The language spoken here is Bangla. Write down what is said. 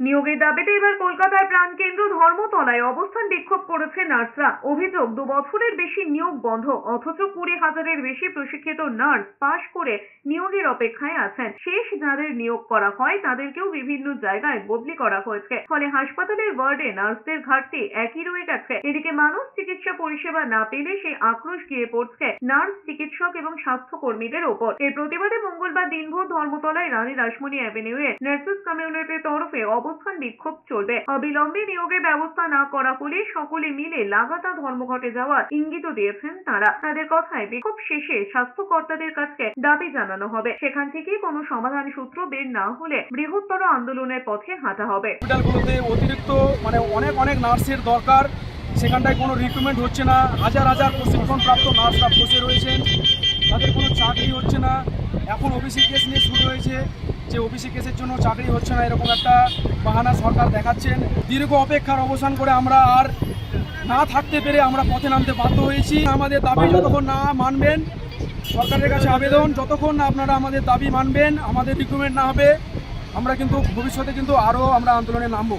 নিয়োগের দাবিতে এবার কলকাতার প্রাণকেন্দ্র ধর্মতলায় অবস্থান বিক্ষোভ করেছে নার্সরা। অভিযোগ, দু বছরের বেশি নিয়োগ বন্ধ, অথচ কুড়ি হাজারের বেশি প্রশিক্ষিত নার্স পাশ করে নিয়োগের অপেক্ষায় আছেন। শেষ যাদের নিয়োগ করা হয়, তাদেরকেও বিভিন্ন জায়গায় বদলি করা হয়েছে। ফলে হাসপাতালের ওয়ার্ডে নার্সদের ঘাটতি একই রয়ে গেছে। এদিকে মানুষ চিকিৎসা পরিষেবা না পেলে সেই আক্রোশ গিয়ে পড়ছে নার্স, চিকিৎসক এবং স্বাস্থ্যকর্মীদের ওপর। এর প্রতিবাদে মঙ্গলবার দিনভর ধর্মতলায় রানী রাসমণি অ্যাভিনিউয়ে নার্সেস কমিউনিটির তরফে অবস্থান বিক্ষোভ চলবে। অবিলম্বে নিয়োগের ব্যবস্থা না করা হলে সকলে মিলে লাগাতার ধর্মঘটে যাওয়ার ইঙ্গিত দিয়েছেন তারা। তাদের কথায় বিক্ষোভ শেষে স্বাস্থ্যকর্তাদের কাছে দাবি জানানো হবে। সেখান থেকে কোনো সমাধান সূত্র বের না হলে বৃহত্তর আন্দোলনের পথে হাঁটা হবে। অতিরিক্ত মানে অনেক অনেক নার্সের দরকার। সেখানটায় কোনো রিক্রুটমেন্ট হচ্ছে না। হাজার হাজার প্রশিক্ষণপ্রাপ্ত নার্সরা বসে রয়েছেন। তাদের কোনো চাকরি হচ্ছে না। এখন ওবিসি কেস নিয়ে শুরু হয়েছে। যে ওবিসি কেসের জন্য চাকরি হচ্ছে না, এরকম একটা বাহানা সরকার দেখাচ্ছেন। দীর্ঘ অপেক্ষার অবসান করে আমরা আর না থাকতে পেরে আমরা পথে নামতে বাধ্য হয়েছি। আমাদের দাবি, যতক্ষণ না মানবেন, সরকারের কাছে আবেদন, যতক্ষণ না আপনারা আমাদের দাবি মানবেন, আমাদের রিক্রুটমেন্ট না হবে, আমরা কিন্তু ভবিষ্যতে কিন্তু আরও আমরা আন্দোলনে নামবো।